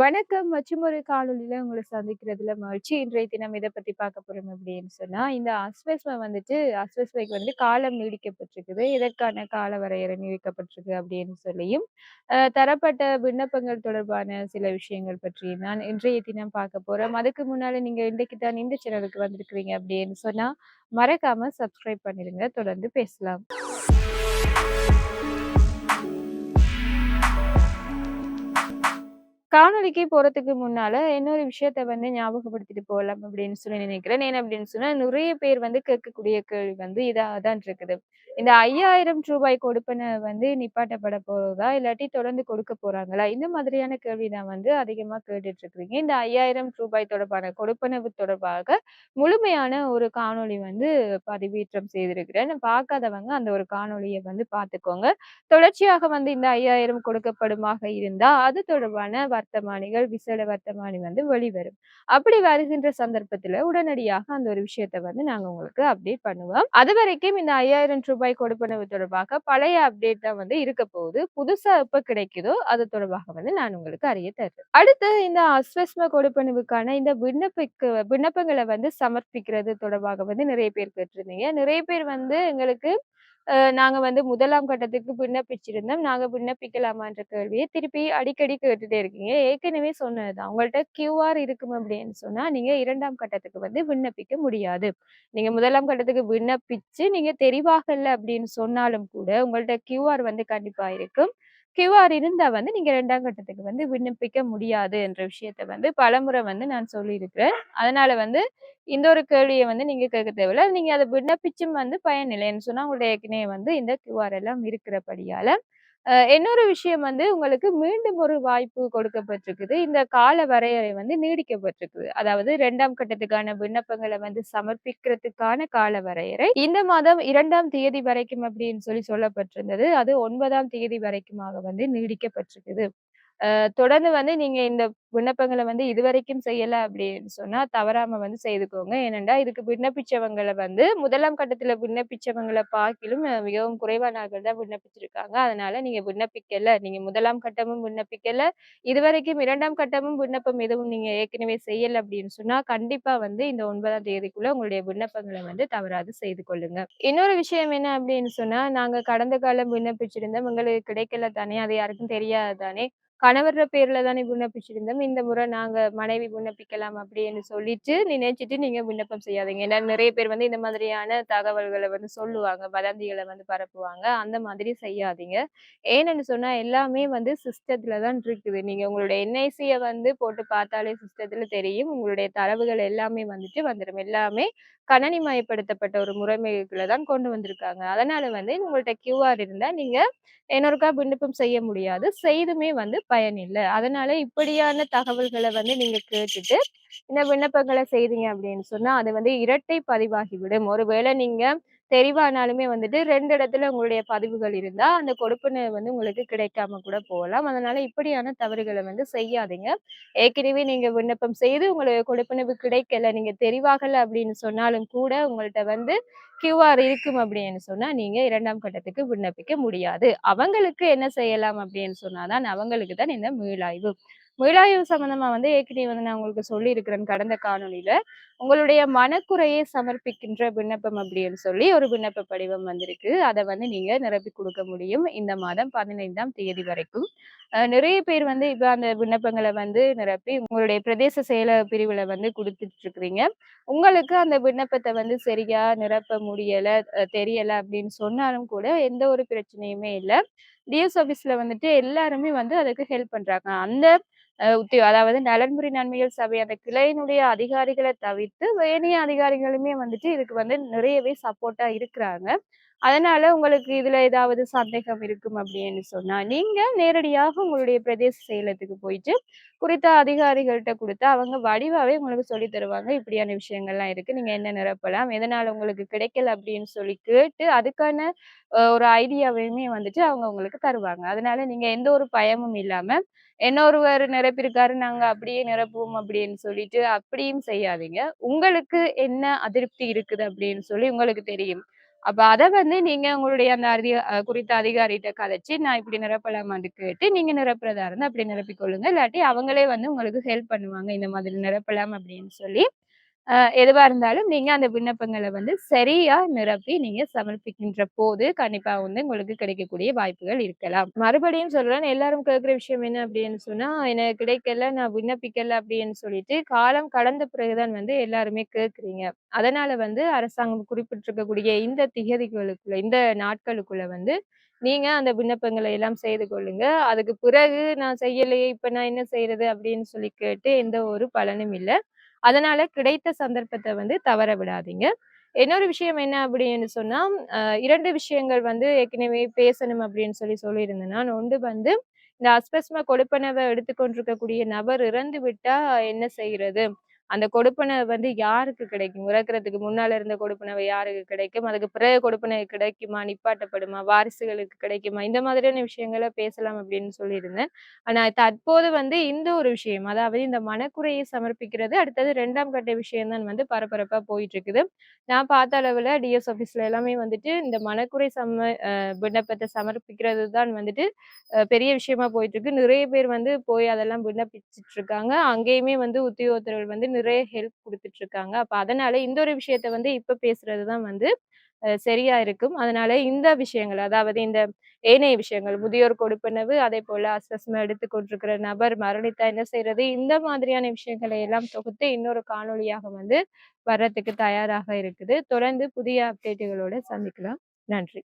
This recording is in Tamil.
வணக்கம் மற்றும் ஒரு காணொலியில உங்களை சந்திக்கிறதுல மகிழ்ச்சி. இன்றைய தினம் இதை பத்தி பார்க்க போறோம் அப்படின்னு சொன்னா, இந்த அஸ்வஸ்ம வந்துட்டு அஸ்வஸ்மைக்கு வந்து காலம் நீடிக்கப்பட்டிருக்குது. இதற்கான கால வரையறை நீடிக்கப்பட்டிருக்கு அப்படின்னு சொல்லியும், தரப்பட்ட விண்ணப்பங்கள் தொடர்பான சில விஷயங்கள் பற்றி நான் இன்றைய தினம் பார்க்க போறோம். அதுக்கு முன்னால நீங்க இன்றைக்கு தான் இந்த சேனலுக்கு வந்திருக்கிறீங்க அப்படின்னு சொன்னா, மறக்காம சப்ஸ்கிரைப் பண்ணிடுங்க. தொடர்ந்து பேசலாம். கல்லூரிக்கு போறதுக்கு முன்னால இன்னொரு விஷயத்த வந்து ஞாபகப்படுத்திட்டு போகலாம் அப்படின்னு சொல்லி நினைக்கிறேன். ஏன் அப்படின்னு சொன்னா, நிறைய பேர் வந்து கேட்கக்கூடிய கேள்வி வந்து இதாதான் இருக்குது. இந்த ஐயாயிரம் ரூபாய் கொடுப்பன வந்து நிப்பாட்டப்பட போறதா? இல்லாட்டி தொடர்ந்து கொடுக்க போறாங்களா? இந்த மாதிரியான கேள்வி தான் வந்து அதிகமா கேட்டுட்டு இருக்கிறீங்க. இந்த ஐயாயிரம் ரூபாய் தொடர்பான கொடுப்பனவு தொடர்பாக முழுமையான ஒரு காணொளி வந்து பதிவேற்றம் செய்திருக்கிறேன். பார்க்காதவங்க அந்த ஒரு காணொலியை வந்து பார்த்துக்கோங்க. தொடர்ச்சியாக வந்து இந்த 5000 கொடுக்கப்படுமாக இருந்தா, அது தொடர்பான வர்த்தமான வர்த்தமானிகள், விசேட வர்த்தமானி வந்து வெளிவரும். அப்படி வருகின்ற சந்தர்ப்பத்துல உடனடியாக அந்த ஒரு விஷயத்த வந்து நாங்க உங்களுக்கு அப்டேட் பண்ணுவோம். அது வரைக்கும் இந்த ஐயாயிரம் ரூபாய் கொடுப்பனவு தொடர்பாக பழைய அப்டேட் தான் வந்து இருக்க போகுது. புதுசா எப்ப கிடைக்குதோ அது தொடர்பாக வந்து நான் உங்களுக்கு அறிய தருவேன். அடுத்து இந்த அஸ்வஸ்ம கொடுப்பனவுக்கான இந்த விண்ணப்பிக்க விண்ணப்பங்களை வந்து சமர்ப்பிக்கிறது தொடர்பாக வந்து நிறைய பேர் கேட்டிருந்தீங்க. நிறைய பேர் வந்து எங்களுக்கு நாங்கள் வந்து முதலாம் கட்டத்துக்கு விண்ணப்பிச்சிருந்தோம். நாங்க விண்ணப்பிக்கலாமான்ற கேள்வியை திருப்பி அடிக்கடி கேட்டுட்டே இருக்கீங்க. ஏற்கனவே சொன்னது தான். உங்கள்ட்ட கியூஆர் இருக்கும் அப்படின்னு சொன்னால் நீங்கள் இரண்டாம் கட்டத்துக்கு வந்து விண்ணப்பிக்க முடியாது. நீங்க முதலாம் கட்டத்துக்கு விண்ணப்பிச்சு, நீங்கள் தெரிவாகல அப்படின்னு சொன்னாலும் கூட, உங்கள்கிட்ட கியூஆர் வந்து கண்டிப்பாக இருக்கும். கியூஆர் இருந்தால் வந்து நீங்கள் ரெண்டாம் கட்டத்துக்கு வந்து விண்ணப்பிக்க முடியாது என்ற விஷயத்த வந்து பலமுறை வந்து நான் சொல்லியிருக்கிறேன். அதனால வந்து இந்த ஒரு கேள்வியை வந்து நீங்கள் கேட்க தேவையில்ல. நீங்கள் அதை விண்ணப்பிச்சும் வந்து பயனில்லைன்னு சொன்னால் உங்களுடைய ஏற்கனவே வந்து இந்த கியூஆர் எல்லாம் இருக்கிறபடியால் இன்னொரு விஷயம் வந்து உங்களுக்கு மீண்டும் ஒரு வாய்ப்பு கொடுக்கப்பட்டிருக்குது. இந்த கால வரையறை வந்து நீடிக்கப்பட்டிருக்குது. அதாவது இரண்டாம் கட்டத்துக்கான விண்ணப்பங்களை வந்து சமர்ப்பிக்கிறதுக்கான கால வரையறை இந்த மாதம் இரண்டாம் தேதி வரைக்கும் அப்படின்னு சொல்லி சொல்லப்பட்டிருந்தது. அது ஒன்பதாம் தேதி வரைக்குமாக வந்து நீடிக்கப்பட்டிருக்குது. தொடர்ந்து வந்து நீங்க இந்த விண்ணப்பங்களை வந்து இதுவரைக்கும் செய்யல அப்படின்னு சொன்னா, தவறாம வந்து செய்துக்கோங்க. ஏனென்றா இதுக்கு விண்ணப்பிச்சவங்களை வந்து முதலாம் கட்டத்துல விண்ணப்பிச்சவங்களை பார்க்கிலும் மிகவும் மிகவும் குறைவானவர்கள் தான் விண்ணப்பிச்சிருக்காங்க. அதனால நீங்க விண்ணப்பிக்கல, நீங்க முதலாம் கட்டமும் விண்ணப்பிக்கல, இதுவரைக்கும் இரண்டாம் கட்டமும் விண்ணப்பம் எதுவும் நீங்க ஏற்கனவே செய்யல அப்படின்னு சொன்னா, கண்டிப்பா வந்து இந்த ஒன்பதாம் தேதிக்குள்ள உங்களுடைய விண்ணப்பங்களை வந்து தவறாது செய்து கொள்ளுங்க. இன்னொரு விஷயம் என்ன அப்படின்னு சொன்னா, நாங்க கடந்த காலம் விண்ணப்பிச்சிருந்தோம். எங்களுக்கு கிடைக்கல தானே, அது யாருக்கும் தெரியாது தானே. கணவர்ற பேர்ல தானே விண்ணப்பிச்சிருந்தோம். இந்த முறை நாங்க மனைவி விண்ணப்பிக்கலாம் அப்படின்னு சொல்லிட்டு நினைச்சிட்டு நீங்க விண்ணப்பம் செய்யாதீங்க. ஏன்னா நிறைய பேர் வந்து இந்த மாதிரியான தகவல்களை வந்து சொல்லுவாங்க. வதந்திகளை வந்து பரப்புவாங்க. அந்த மாதிரி செய்யாதீங்க. ஏன்னு சொன்னா எல்லாமே வந்து சிஸ்டத்துல தான் இருக்குது. நீங்க உங்களுடைய என்ஐசிய வந்து போட்டு பார்த்தாலே சிஸ்டத்துல தெரியும். உங்களுடைய தரவுகள் எல்லாமே வந்துட்டு வந்துடும் எல்லாமே கணனி மயப்படுத்தப்பட்ட ஒரு முறைமைக்குள்ள தான் கொண்டு வந்திருக்காங்க. அதனால வந்து உங்கள்ட்ட கியூஆர் இருந்தா நீங்க இன்னொருக்கா விண்ணப்பம் செய்ய முடியாது. செய்துமே வந்து பயனில்ல. அதனால இப்படியான தகவல்களை வந்து நீங்க கேட்டுட்டு, இந்த விண்ணப்பங்களை செய்தீங்க அப்படின்னு சொன்னா, அது வந்து இரட்டை பதிவாகிவிடும். ஒருவேளை நீங்க தெரிவானாலுமே வந்துட்டு ரெண்டு இடத்துல உங்களுடைய பதிவுகள் இருந்தா, அந்த கொடுப்பினை வந்து உங்களுக்கு கிடைக்காம கூட போகலாம். அதனால இப்படியான தவறுகளை வந்து செய்யாதீங்க. ஏற்கனவே நீங்க விண்ணப்பம் செய்து உங்களுக்கு கொடுப்பினவு கிடைக்கல, நீங்க தெரிவாகல அப்படின்னு சொன்னாலும் கூட, உங்கள்ட்ட வந்து கியூஆர் இருக்கும் அப்படின்னு சொன்னா, நீங்க இரண்டாம் கட்டத்துக்கு விண்ணப்பிக்க முடியாது. அவங்களுக்கு என்ன செய்யலாம் அப்படின்னு சொன்னாதான் அவங்களுக்கு தான் இந்த மீளாய்வு. முயலாய்வு சம்பந்தமா வந்து ஏற்கனவே வந்து நான் உங்களுக்கு சொல்லியிருக்கிறேன் கடந்த காணொலியில உங்களுடைய மனக்குறையை சமர்ப்பிக்கின்ற விண்ணப்பம் அப்படின்னு சொல்லி ஒரு விண்ணப்ப படிவம் வந்திருக்கு. அதை வந்து நீங்க நிரப்பி கொடுக்க முடியும். இந்த மாதம் 15ஆம் தேதி வரைக்கும். நிறைய பேர் வந்து இப்ப அந்த விண்ணப்பங்களை வந்து நிரப்பி உங்களுடைய பிரதேச செயல பிரிவுல வந்து குடுத்துட்டு இருக்கிறீங்க. உங்களுக்கு அந்த விண்ணப்பத்தை வந்து சரியா நிரப்ப முடியல, தெரியல அப்படின்னு சொன்னாலும் கூட எந்த ஒரு பிரச்சனையுமே இல்ல. டிஎஸ் ஆஃபீஸ்ல வந்துட்டு எல்லாருமே வந்து அதுக்கு ஹெல்ப் பண்றாங்க. அந்த உத்தி அதாவது நலன்புரி நன்மைகள் சபை அந்த கிளையினுடைய அதிகாரிகளை தவிர்த்து, ஏனைய அதிகாரிகளுமே வந்துட்டு இதுக்கு வந்து நிறையவே சப்போர்ட்டா இருக்கிறாங்க. அதனால உங்களுக்கு இதுல ஏதாவது சந்தேகம் இருக்கும் அப்படின்னு சொன்னா, நீங்க நேரடியாக உங்களுடைய பிரதேச செயலத்துக்கு போயிட்டு, குறித்த அதிகாரிகள்ட்ட கொடுத்து அவங்க வடிவாவே உங்களுக்கு சொல்லி தருவாங்க. இப்படியான விஷயங்கள்லாம் இருக்கு. நீங்க என்ன நிரப்பலாம்? எதனால உங்களுக்கு கிடைக்கல அப்படின்னு சொல்லி கேட்டு, அதுக்கான ஒரு ஐடியாவையுமே வந்துட்டு அவங்க உங்களுக்கு தருவாங்க. அதனால நீங்க எந்த ஒரு பயமும் இல்லாம, இன்னொருவர் நிரப்பியிருக்காரு, நாங்க அப்படியே நிரப்புவோம் அப்படின்னு சொல்லிட்டு, அப்படியும் செய்யாதீங்க. உங்களுக்கு என்ன அதிருப்தி இருக்குது அப்படின்னு சொல்லி உங்களுக்கு தெரியும். அப்ப அதை வந்து நீங்க உங்களுடைய அந்த அதிக குறித்த அதிகாரிகிட்ட கதைச்சு, நான் இப்படி நிரப்பலாமான்னு கேட்டு, நீங்க நிரப்புறதா இருந்தா அப்படி நிரப்பிக்கொள்ளுங்க இல்லாட்டி அவங்களே வந்து உங்களுக்கு ஹெல்ப் பண்ணுவாங்க. இந்த மாதிரி நிரப்பலாம் அப்படின்னு சொல்லி. எதுவாக எதுவா இருந்தாலும் நீங்க அந்த விண்ணப்பங்களை வந்து சரியா நிரப்பி நீங்க சமர்ப்பிக்கின்ற போது, கண்டிப்பா வந்து உங்களுக்கு கிடைக்கக்கூடிய வாய்ப்புகள் இருக்கலாம். மறுபடியும் சொல்றேன், எல்லாரும் கேட்கிற விஷயம் என்ன அப்படின்னு சொன்னா, எனக்கு கிடைக்கல, நான் விண்ணப்பிக்கல அப்படின்னு சொல்லிட்டு, காலம் கடந்த பிறகு தான் வந்து எல்லாருமே கேட்குறீங்க அதனால வந்து அரசாங்கம் குறிப்பிட்டிருக்கக்கூடிய இந்த திகதிகளுக்குள்ள இந்த நாட்களுக்குள்ள வந்து நீங்க அந்த விண்ணப்பங்களை எல்லாம் செய்து கொள்ளுங்க. அதுக்கு பிறகு நான் செய்யலையே, இப்ப நான் என்ன செய்யறது அப்படின்னு சொல்லி கேட்டு எந்த ஒரு பலனும் இல்லை அதனால கிடைத்த சந்தர்ப்பத்தை வந்து தவற விடாதீங்க. இன்னொரு விஷயம் என்ன அப்படின்னு சொன்னா, இரண்டு விஷயங்கள் வந்து ஏற்கனவே பேசணும் அப்படின்னு சொல்லி சொல்லியிருந்தேன் நான். ஒன்று வந்து இந்த அஸ்பெஸ்ம கொடுப்பனவை எடுத்துக்கொண்டிருக்கக்கூடிய நபர் இறந்து விட்டா என்ன செய்யறது அந்த கொடுப்பனை வந்து யாருக்கு கிடைக்கும்? இறக்குறதுக்கு முன்னால இருந்த கொடுப்பனவை யாருக்கு கிடைக்கும்? அதுக்கு பிறகு கொடுப்பனை கிடைக்குமா? நிப்பாட்டப்படுமா? வாரிசுகளுக்கு கிடைக்குமா? இந்த மாதிரியான விஷயங்களை பேசலாம் அப்படின்னு சொல்லியிருந்தேன். ஆனா தற்போது வந்து இந்த ஒரு விஷயம், அதாவது இந்த மனக்குறையை சமர்ப்பிக்கிறது, அடுத்தது ரெண்டாம் கட்ட விஷயம் தான் வந்து பரபரப்பா போயிட்டு இருக்குது. நான் பார்த்த அளவுல டிஎஸ் ஆஃபீஸ்ல எல்லாமே வந்துட்டு இந்த மனக்குறை சம்ம விண்ணப்பத்தை சமர்ப்பிக்கிறது தான் வந்துட்டு பெரிய விஷயமா போயிட்டு இருக்கு. நிறைய பேர் வந்து போய் அதெல்லாம் விண்ணப்பிச்சுட்டு இருக்காங்க. அங்கேயுமே வந்து உத்தியோகத்தர்கள் வந்து நிறைய ஹெல்ப் கொடுத்துட்டு இருக்காங்க. அப்போ அதனால இந்த ஒரு விஷயத்த வந்து இப்போ பேசுறது தான் வந்து சரியா இருக்கும். அதனால இந்த விஷயங்கள், அதாவது இந்த ஏனைய விஷயங்கள், முதியோர் கொடுப்பனவு, அதேபோல அஸ்வஸ்ம எடுத்து கொண்டிருக்கிற நபர் மரணித்தா என்ன செய்யறது இந்த மாதிரியான விஷயங்களை எல்லாம் தொகுத்து இன்னொரு காணொளியாக வந்து வர்றதுக்கு தயாராக இருக்குது. தொடர்ந்து புதிய அப்டேட்டுகளோட சந்திக்கலாம். நன்றி.